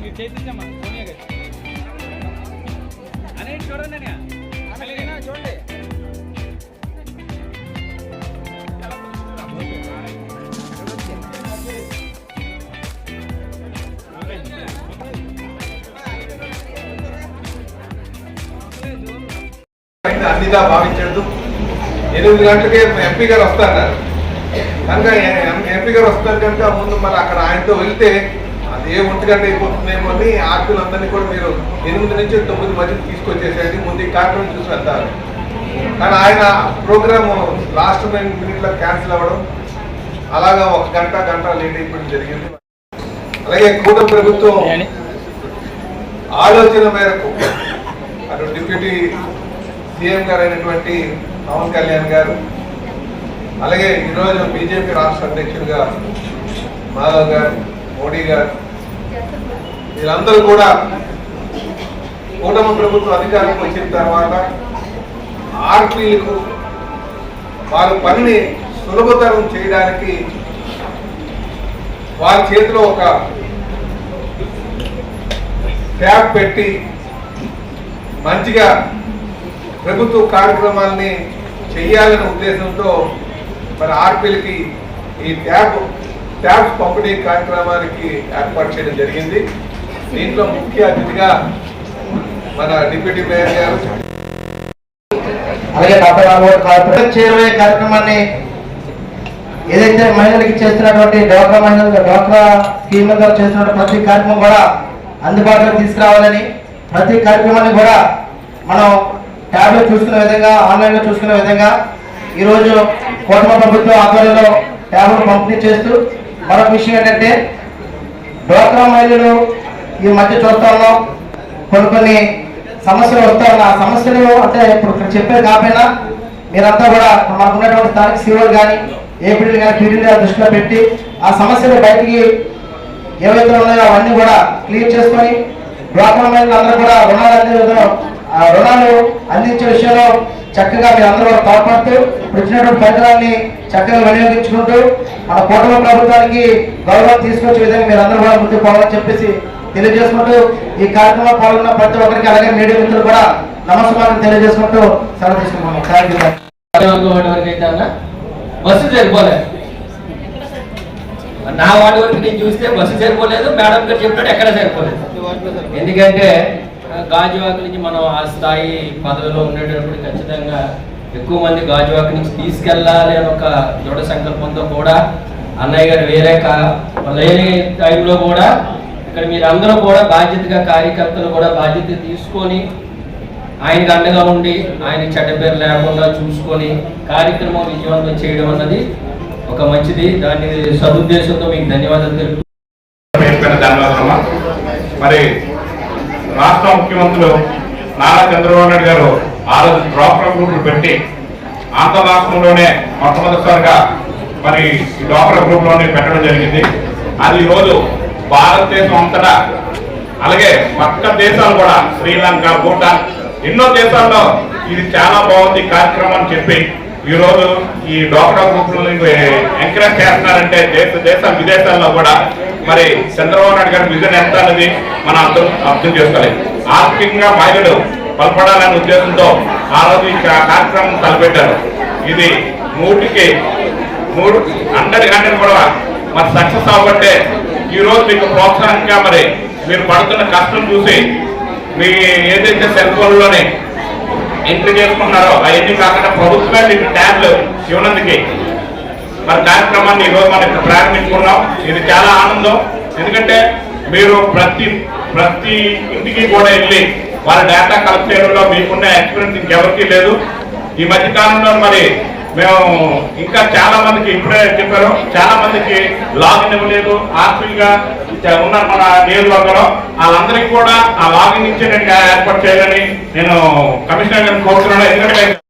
మీరు చేయించమ్మా సోనియా గారు అనేది చూడండి అన్నయ్య. చూడండి అన్నిగా భావించద్దు ఎనిమిది గంటలకే ఎంపీ గారు వస్తారు కనుక ఎంపీ గారు వస్తారు కనుక ముందు మరి అక్కడ ఆయనతో వెళ్తే అదే ఒంటి గంట అయిపోతుందేమో అని ఆర్పీలందరినీ కూడా మీరు ఎనిమిది నుంచి తొమ్మిది మధ్య తీసుకొచ్చేసేది ముందు ఈ కార్యక్రమం చూసి వెళ్తారు. కానీ ఆయన ప్రోగ్రామ్ లాస్ట్ మినిట్లో క్యాన్సిల్ అవ్వడం అలాగా ఒక గంట గంట లేట్ అయిపోవడం జరిగింది. అలాగే కూట ప్రభుత్వం ఆలోచన మేరకు అటు డిప్యూటీ సీఎం గారు అయినటువంటి పవన్ కళ్యాణ్ గారు. అలాగే ఈరోజు బీజేపీ రాష్ట్ర అధ్యక్షుడిగా మాధవ్ గారు మోడీ గారు. వీళ్ళందరూ కూడా కూటమి ప్రభుత్వం అధికారంలోకి వచ్చిన తర్వాత ఆర్పీలకు వారి పనిని సులభతరం చేయడానికి వారి చేతిలో ఒక ట్యాబ్ పెట్టి మంచిగా ప్రభుత్వ కార్యక్రమాల్ని చేయాలనే ఉద్దేశంతో మరి ఆర్పీలకి ఈ ట్యాబ్ ట్యాబ్స్ పంపిణీ కార్యక్రమానికి ఏర్పాటు చేయడం జరిగింది. దీంట్లో ముఖ్య అతిథిగా మన డిప్యూటీ మేయర్ గారు అలాగే డాక్టర్ రామోహన్ కార్పొరేట్ చేరువే కార్యక్రమాన్ని ఏదైతే మహిళలకి చేస్తున్నటువంటి డ్వాక్రా మహిళలు డ్వాక్రా స్కీమ్ చేస్తున్న ప్రతి కార్యక్రమం కూడా అందుబాటులోకి తీసుకురావాలని ప్రతి కార్యక్రమాన్ని కూడా మనం ట్యాబ్లో చూసుకునే విధంగా ఆన్లైన్లో చూసుకునే విధంగా ఈరోజు కోటమ ప్రభుత్వం ఆధ్వర్యంలో ట్యాబ్లు పంపిణీ చేస్తూ మరొక విషయం ఏంటంటే డోక్రా మహిళలు ఈ మధ్య చూస్తాలో కొన్ని కొన్ని సమస్యలు వస్తా ఆ సమస్యలు అంటే ఇప్పుడు ఇక్కడ చెప్పేది కాకపోయినా మీరంతా కూడా మనకు ఉన్నటువంటి స్థానిక సీఓలు కానీ ఏపీడీలు కానీ పీడీలు దృష్టిలో పెట్టి ఆ సమస్యలు బయటికి ఏవైతే ఉన్నాయో అవన్నీ కూడా క్లియర్ చేసుకొని డ్వాక్రా మహిళలు అందరూ కూడా రుణాలు అందే రుణాలు అందించే విషయంలో చక్కగా మీరు అందరూ కూడా తోడ్పడుతూ ఇప్పుడు ఇచ్చినటువంటి పరికరాన్ని చక్కగా వినియోగించుకుంటూ మన కూటమి ప్రభుత్వానికి గౌరవం తీసుకొచ్చే విధంగా మీరు అందరూ కూడా ముందుకు పోవాలని చెప్పేసి తెలియజేసుకుంటూ ఈ కార్యక్రమంలో పాల్గొన్న ప్రతి ఒక్కరికి అలాగే మీడియా మిత్రులు కూడా నమస్కారం తెలియజేసుకుంటూ సెలవు తీసుకుంటున్నాం థ్యాంక్ యూ అయితే బస్సు సరిపోలేదు నా వాడి వరకు నేను చూస్తే బస్సు సరిపోలేదు మేడం గారు చెప్పినట్టు ఎక్కడ సరిపోలేదు ఎందుకంటే గాజువాక నుంచి మనం ఆ స్థాయి పదవిలో ఉండేటప్పుడు ఖచ్చితంగా ఎక్కువ మంది గాజువాక నుంచి తీసుకెళ్ళాలి అని ఒక దృఢ సంకల్పంతో కూడా అన్నయ్య గారు వేరే కా లేని టైంలో కూడా ఇక్కడ మీరు అందరూ కూడా బాధ్యతగా కార్యకర్తలు కూడా బాధ్యత తీసుకొని ఆయనకు అండగా ఉండి ఆయన చెడ్డ పేరు లేకుండా చూసుకొని కార్యక్రమం విజయవంతం చేయడం అన్నది ఒక మంచిది. దాన్ని సదుద్దేశంతో మీకు ధన్యవాదాలు తెలుపు మరి రాష్ట్ర ముఖ్యమంత్రులు నారా చంద్రబాబు నాయుడు గారు ఆ రోజు డ్వాక్రా గ్రూపులు పెట్టి ఆంధ్ర రాష్ట్రంలోనే మొట్టమొదటిసారిగా మరి ఈ డ్వాక్రా గ్రూప్లోనే పెట్టడం జరిగింది. అది ఈరోజు భారతదేశం అంతటా అలాగే పక్క దేశాలు కూడా శ్రీలంక భూటాన్ ఎన్నో దేశాల్లో ఇది చాలా బాగుంది కార్యక్రమం అని చెప్పి ఈ రోజు ఈ డ్వాక్రా గ్రూపులను ఎంకరేజ్ చేస్తున్నారంటే దేశ దేశ విదేశాల్లో కూడా మరి చంద్రబాబు నాయుడు గారి విజన్ ఎంత అనేది మనం అర్థం అర్థం చేసుకోవాలి. ఆర్థికంగా మహిళలు బలపడాలనే ఉద్దేశంతో ఆ రోజు ఈ కార్యక్రమం తలపెట్టారు. ఇది నూటికి మూడు హండ్రెడ్ హండ్రెడ్ కూడా మరి సక్సెస్ అవ్వబట్టే ఈ రోజు మీకు ప్రోత్సాహంగా మరి మీరు పడుతున్న కష్టం చూసి మీ ఏదైతే సెల్ ఫోన్లోనే ఎంట్రీ చేసుకున్నారో అవన్నీ కాకుండా ప్రభుత్వం మీకు ట్యాబ్లు ఇవ్వనందుకు మరి కార్యక్రమాన్ని ఈరోజు మనం ఇక్కడ ప్రారంభించుకున్నాం. ఇది చాలా ఆనందం. ఎందుకంటే మీరు ప్రతి ప్రతి ఇంటికి కూడా వెళ్ళి వాళ్ళ డేటా కలెక్ట్ చేయడంలో మీకున్న ఎక్స్పీరియన్స్ ఇంకెవరికీ లేదు. ఈ మధ్య కాలంలో మరి మేము ఇంకా చాలా మందికి ఇప్పుడే చెప్పారు చాలా మందికి లాగిన్ ఇవ్వలేదు. ఆర్ఫిల్గా ఉన్నారు మన నియోజకవర్గంలో వాళ్ళందరికీ కూడా ఆ లాగిన్ ఇచ్చేటట్టుగా ఏర్పాటు చేయాలని నేను కమిషనర్ గారిని కోరుతున్నాను. ఎందుకంటే